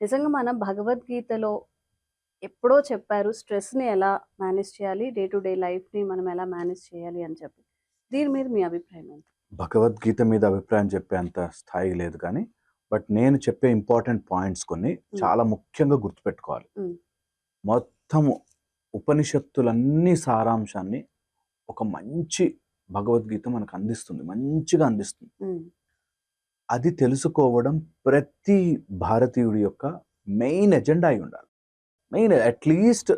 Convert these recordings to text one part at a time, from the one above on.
నిజంగా మనం భగవద్గీతలో ఎప్పుడో చెప్పారు స్ట్రెస్ని ఎలా మేనేజ్ చేయాలి డే టు డే లైఫ్ని మనం ఎలా మేనేజ్ చేయాలి అని చెప్పి. దీని మీద మీ అభిప్రాయం ఏంటి? భగవద్గీత మీద అభిప్రాయం చెప్పేంత స్థాయి లేదు కానీ బట్ నేను చెప్పే ఇంపార్టెంట్ పాయింట్స్ కొన్ని చాలా ముఖ్యంగా గుర్తుపెట్టుకోవాలి. మొత్తము ఉపనిషత్తులన్నీ సారాంశాన్ని ఒక మంచి భగవద్గీత మనకు అందిస్తుంది మంచిగా అందిస్తుంది. అది తెలుసుకోవడం ప్రతి భారతీయుడి యొక్క మెయిన్ ఎజెండా అయి ఉండాలి. మెయిన్ అట్లీస్ట్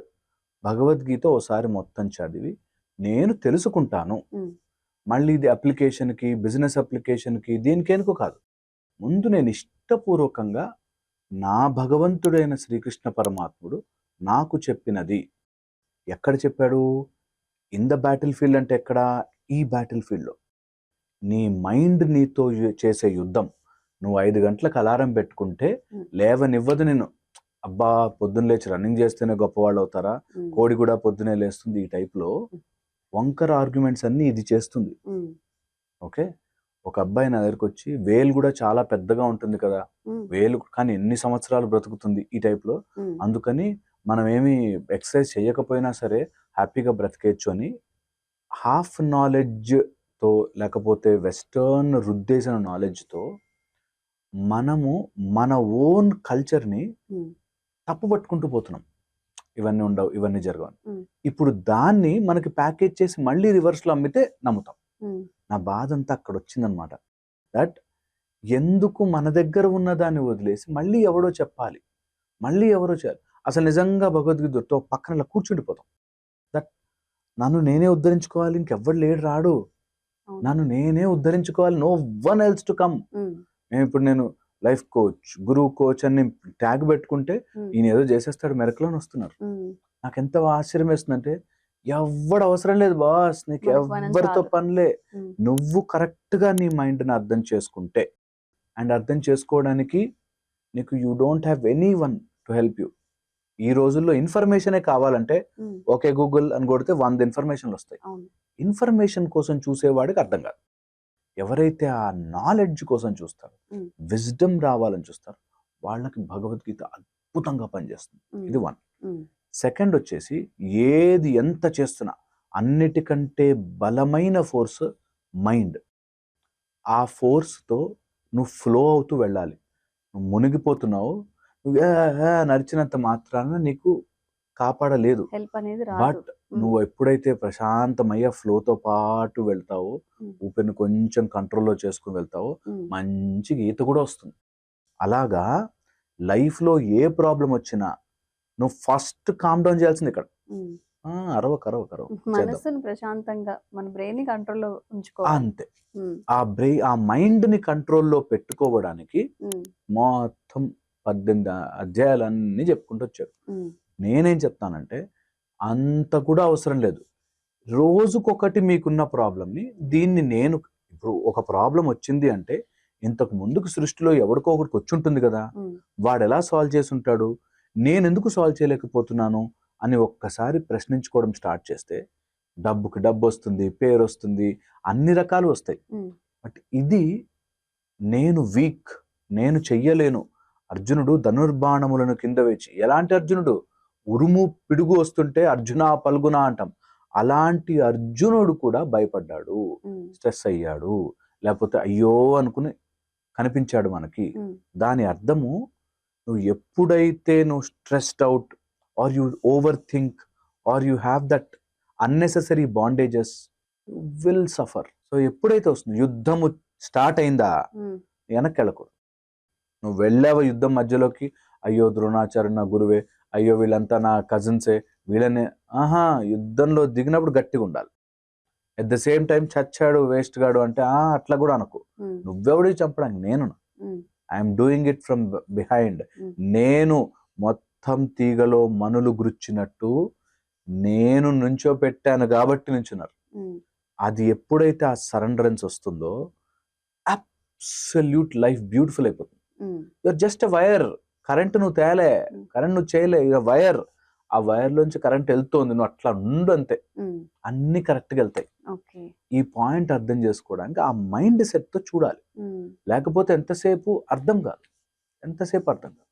భగవద్గీత ఓసారి మొత్తం చదివి నేను తెలుసుకుంటాను. మళ్ళీ ఇది అప్లికేషన్కి బిజినెస్ అప్లికేషన్కి దేనికేనుకో కాదు. ముందు నేను ఇష్టపూర్వకంగా నా భగవంతుడైన శ్రీకృష్ణ పరమాత్ముడు నాకు చెప్పినది. ఎక్కడ చెప్పాడు? ఇన్ ద బ్యాటిల్ ఫీల్డ్ అంటే ఎక్కడ? ఈ బ్యాటిల్ ఫీల్డ్లో. నీ మైండ్ నీతో చేసే యుద్ధం. నువ్వు ఐదు గంటలకు అలారం పెట్టుకుంటే. లేవనివ్వదు నేను అబ్బా పొద్దున్న లేచి రన్నింగ్ చేస్తేనే గొప్పవాళ్ళు అవుతారా? కోడి కూడా పొద్దునే లేస్తుంది ఈ టైప్లో వంకర ఆర్గ్యుమెంట్స్ అన్ని ఇది చేస్తుంది. ఓకే? ఒక అబ్బాయి నా దగ్గరికి వచ్చి వేలు కూడా చాలా పెద్దగా ఉంటుంది కదా. వేలు కానీ ఎన్ని సంవత్సరాలు బ్రతుకుతుంది ఈ టైప్లో అందుకని మనం ఏమి ఎక్సర్సైజ్ చేయకపోయినా సరే హ్యాపీగా బ్రతికేయచ్చు అని హాఫ్ నాలెడ్జ్తో లేకపోతే వెస్టర్న్ రుద్దేసిన నాలెడ్జ్తో మనము మన ఓన్ కల్చర్ని తప్పు పట్టుకుంటూ పోతున్నాం. ఇవన్నీ ఉండవు ఇవన్నీ జరగవు. ఇప్పుడు దాన్ని మనకి ప్యాకేజ్ చేసి మళ్ళీ రివర్స్లో అమ్మితే నమ్ముతాం. నా బాధ అంతా అక్కడ వచ్చిందనమాట దట్ ఎందుకు మన దగ్గర ఉన్న దాన్ని వదిలేసి మళ్ళీ ఎవడో చెప్పాలి. మళ్ళీ ఎవరో చేయాలి అసలు నిజంగా భగవద్గీతతో పక్కన ఇలా కూర్చుండిపోతాం. దట్ నన్ను నేనే ఉద్ధరించుకోవాలి ఇంకెవ్వడు లేడు రాడు. నన్ను నేనే ఉద్ధరించుకోవాలి. No one else to come నేను ఇప్పుడు నేను లైఫ్ కోచ్ గురువు కోచ్ అని ట్యాగ్ పెట్టుకుంటే ఈయన ఏదో చేసేస్తాడు మెరకలోని వస్తున్నారు. నాకు ఎంత ఆశ్చర్యం వేస్తుందంటే ఎవ్వడు అవసరం లేదు బాస్ నీకు చాలు. పనిలే. నువ్వు కరెక్ట్గా నీ మైండ్ని అర్థం చేసుకుంటే అండ్ అర్థం చేసుకోవడానికి నీకు you don't have anyone to help you. ఈ రోజుల్లో ఇన్ఫర్మేషనే కావాలంటే ఓకే గూగుల్ అని కొడితే వంద ఇన్ఫర్మేషన్లు వస్తాయి. ఇన్ఫర్మేషన్ కోసం చూసేవాడికి అర్థం కాదు. ఎవరైతే ఆ నాలెడ్జ్ కోసం చూస్తారో. విజ్డమ్ రావాలని చూస్తారో వాళ్ళకి భగవద్గీత అద్భుతంగా పనిచేస్తుంది. ఇది వన్. సెకండ్ వచ్చేసి ఏది ఎంత చేస్తున్నా అన్నిటికంటే బలమైన ఫోర్స్ మైండ్. ఆ ఫోర్స్తో నువ్వు ఫ్లో అవుతూ వెళ్ళాలి. నువ్వు మునిగిపోతున్నావు. నువ్వు నడిచినంత మాత్రాన నీకు కాపాడలేదు. హెల్ప్ అనేది రాదు. బట్ నువ్వు ఎప్పుడైతే ప్రశాంతమయ్యే ఫ్లోతో పాటు వెళ్తావో ఊపిరిని కొంచెం కంట్రోల్లో చేసుకుని వెళ్తావో మంచి ఈత కూడా వస్తుంది. అలాగా లైఫ్లో ఏ ప్రాబ్లం వచ్చినా నువ్వు ఫస్ట్ కామ్ డౌన్ చేయాల్సింది ఇక్కడ. మనసుని ప్రశాంతంగా మన బ్రెయిన్ని కంట్రోల్లో ఉంచుకోవాలి. అంతే. ఆ బ్రెయి ఆ మైండ్ని కంట్రోల్లో పెట్టుకోవడానికి మొత్తం పద్దెనిమిది అధ్యాయాలన్నీ చెప్పుకుంటూ వచ్చాడు ఉమ్, నేనేం చెప్తానంటే అంత కూడా అవసరం లేదు. రోజుకొకటి మీకున్న ప్రాబ్లమ్ని దీన్ని నేను ఇప్పుడు ఒక ప్రాబ్లం వచ్చింది అంటే ఇంతకు ముందుకు సృష్టిలో ఎవరికో ఒకరికి వచ్చి ఉంటుంది కదా. వాడు ఎలా సాల్వ్ చేసి ఉంటాడు నేను ఎందుకు సాల్వ్ చేయలేకపోతున్నాను? అని ఒక్కసారి ప్రశ్నించుకోవడం స్టార్ట్ చేస్తే డబ్బుకి డబ్బు వస్తుంది పేరు వస్తుంది అన్ని రకాలు వస్తాయి. బట్ ఇది నేను వీక్ నేను చెయ్యలేను. అర్జునుడు ధనుర్బాణములను కింద వేచి ఎలాంటి అర్జునుడు? ఉరుము పిడుగు వస్తుంటే అర్జున పల్గున అంటాం. అలాంటి అర్జునుడు కూడా భయపడ్డాడు. స్ట్రెస్ అయ్యాడు. లేకపోతే అయ్యో అనుకుని కనిపించాడు మనకి. దాని అర్థము నువ్వు ఎప్పుడైతే నువ్వు stressed out are you overthink are you have that unnecessary bondages will suffer. So ఎప్పుడైతే వస్తుంది? యుద్ధము స్టార్ట్ అయిందా? వెనక్కి వెళ్ళకూడదు. నువ్వు వెళ్ళావా యుద్ధం మధ్యలోకి? అయ్యో ద్రోణాచార్య నా గురువే అయ్యో వీళ్ళంతా నా కజిన్సే. వీళ్ళనే ఆహా యుద్ధంలో దిగినప్పుడు గట్టిగా ఉండాలి. ఎట్ ద సేమ్ టైం చచ్చాడు వేస్ట్ గాడు అంటే ఆ అట్లా కూడా అనకు. ఉమ్, నువ్వెవడికి చంపడానికి? నేను I'm doing it from behind. నేను మొత్తం తీగలో మనులు గుచ్చినట్టు నేను నుంచో పెట్టాను కాబట్టి నుంచున్నారు. అది ఎప్పుడైతే ఆ సరెండరెన్స్ వస్తుందో అబ్సల్యూట్ లైఫ్ బ్యూటిఫుల్ అయిపోతుంది. యూఆర్ జస్ట్ వైర్ కరెంట్ నువ్వు తేలే. కరెంట్ నువ్వు చేయలే ఇక వైర్. ఆ వైర్ లోంచి కరెంట్ వెళ్తోంది నువ్వు అట్లా ఉండు అంతే. అన్ని కరెక్ట్గా వెళ్తాయి. ఈ పాయింట్ అర్థం చేసుకోవడానికి ఆ మైండ్ సెట్తో చూడాలి. ఉమ్, లేకపోతే ఎంతసేపు అర్థం కాదు. ఎంతసేపు అర్థం కాదు.